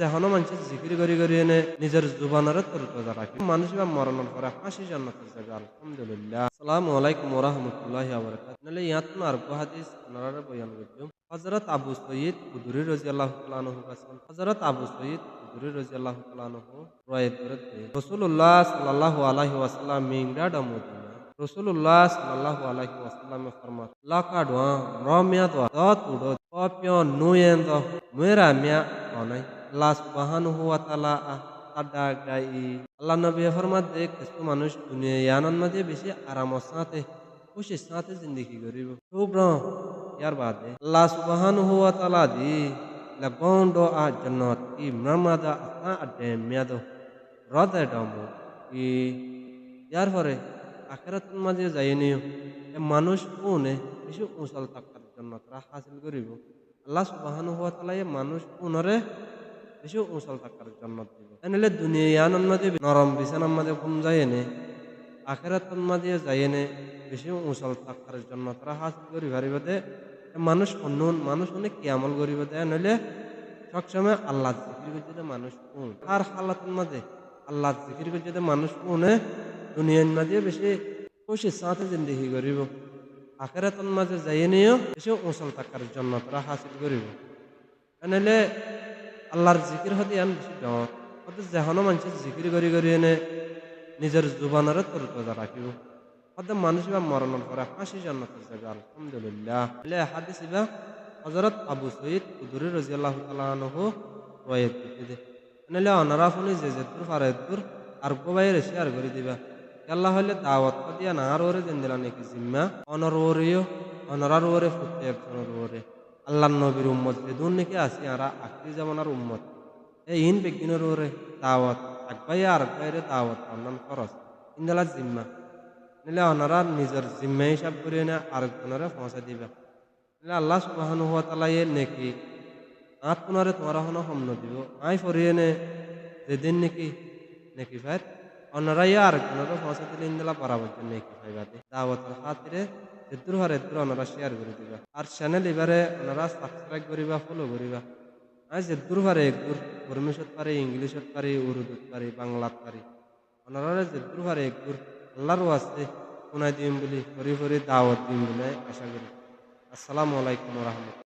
যেহনো মানুষ জিকির করি করি এনে নিজের জুবানের তরুতা রাখি। মানুষ বা মরণের পরে হাসি জান্নাতের যাবে, আলহামদুলিল্লাহ। আসসালামু আলাইকুম ওরহমতুল্লাহি ওবরাকাত নালে ইয়াত আর হাদিস নারারে বয়ান করছ হযরত আবু সঈদ কুদুরি রাদিয়াল্লাহু তাআলা আনহু কাছেন হযরত আবু সঈদ কুদুরি রাদিয়াল্লাহু তাআলা আনহু রায়াত করতে রাসূলুল্লাহ সাল্লাল্লাহু আলাইহি ওয়াসাল্লাম মিংডা ডামুদিনা Rasulullah sallallahu alaihi wasallam farmat laka dwa romya dwa do tudo popyo nuyen do mera mya onai Allah subhanahu wa ta'ala tada gai Allah নবী ফরমাত দে কিছু মানুষ দুনিয়া ইয়ানন মধ্যে বেশি আরাম সাথে খুশি সাথে জিন্দগি করিব খুব ইয়ার বাদে Allah subhanahu wa ta'ala di lagon do a jannat ki mramada asa ade myado rode domo কি ইয়ার পরে আখেরাত মাঝে যাই নিও এ মানুষ কোনে বেশি উঁচাল থাকার জন্য তারা হাসিল করিব আল্লাহ সুবাহানু হওয়া তালা এ মানুষ কোনরে বেশি উঁচাল থাকার জন্য দিব এনেলে দুনিয়া ইয়ান মাঝে নরম বিছানার মাঝে ঘুম যায় নে, আখেরাত মাঝে যাই নে, বেশি উঁচাল থাকার জন্য তারা হাসিল করি পারিব দে মানুষ অন্যন, মানুষ অনেক কি আমল করিব দে নইলে সবসময় আল্লাহ জিকির করছে মানুষ কোন আর হালাতের মাঝে আল্লাহ জিকির করছে মানুষ কোনে দুনিয়ার মাঝে বেশি খুশি সাথে জিন্দগি করিব। আখেরাতন মাঝে যাই নিও বেশি উঁচল থাকার জন্য তারা হাসিল করিব। এনেলে আল্লাহর জিকির হতে আন বেশি গাঁৱত হতে যেহনো মানুষ জিকির করি করি এনে নিজের জুবানরে তরুতা রাখিব। হতে মানুষ বা মরণের পরে হাসি জান্নাত যাবে, আলহামদুলিল্লাহ। এলে হাদিস ইবা হজরত আবু সঈদ কুদুরি রাজিয়াল্লাহু তাআলা আনহু রয়েত দে। এনেলে অনারাফুনি যে যেতুর ফারেদুর আর কোবাইরে শেয়ার করে দিবা। আল্লাহ, হলে দাওয়াত দিয়া না আর ওরে দিলা নাকি জিম্মা? অনর ওরেও অনরার ওরে ফুটতে একজনের ওরে। আল্লাহ নবীর উম্মত। বেদুন নাকি আসি আর আখরি জামানার উম্মত। এই ইন বেগিনের ওরে দাওয়াত একবাই আর একবাইরে দাওয়াত অন্যান খরচ ইন্দালা জিম্মা। নিলে অনারা নিজের জিম্মা হিসাব করে এনে আরেকজনের পৌঁছা দিবা। নিলে আল্লাহ সুবাহানু হওয়া তালাই নেকি আত পুনরে তোমার হনো হম্ন দিব। আই ফরিয়ে নে, যেদিন নাকি নাকি ভাই অন্যরাই আর একজনের পৌঁছা দিলে ইন্দালা পারাবার জন্য নাকি ভাই বাদে দাওয়াতের খাতিরে এদুর হার এদুর ওনারা শেয়ার করে দিবা আর চ্যানেল এবারে ওনারা সাবস্ক্রাইব করিবা ফলো করিবা। আজ এদুর হারে একদুর বর্মিশত পারি, ইংলিশত পারি, উর্দুত পারি, বাংলাত পারি। ওনারা যেদুর হারে একদুর আল্লাহরও আছে শোনাই দিম বলি ফরি ফরি দাওয়াত দিম বলে আশা করি। আসসালামু আলাইকুম রহমতুল্লাহ।